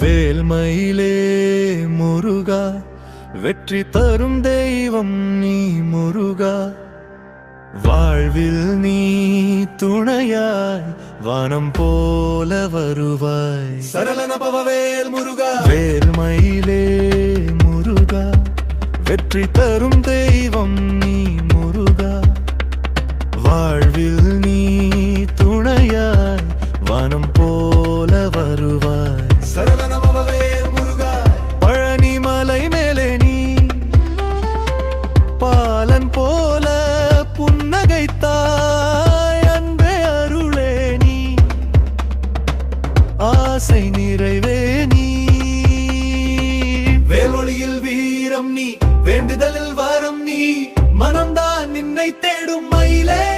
வேல்மயிலே முருகா வெற்றி தரும் தெய்வம் நீ முருகா. வாழ்வில் நீ துணையாய் வானம் போல வருவாய். சரளன பவவேல் முருகா. வேல்மயிலே முருகா வெற்றி தரும் தெய்வம் நீ முருகா. வாழ்வில் நீ துணையாய் வானம் போல வருவாய். ஆசை நிறைவே நீ. வேலொழியில் வீரம் நீ வேண்டுதலில் வாரம் நீ மனம்தான் நின்னை தேடும் மயிலே.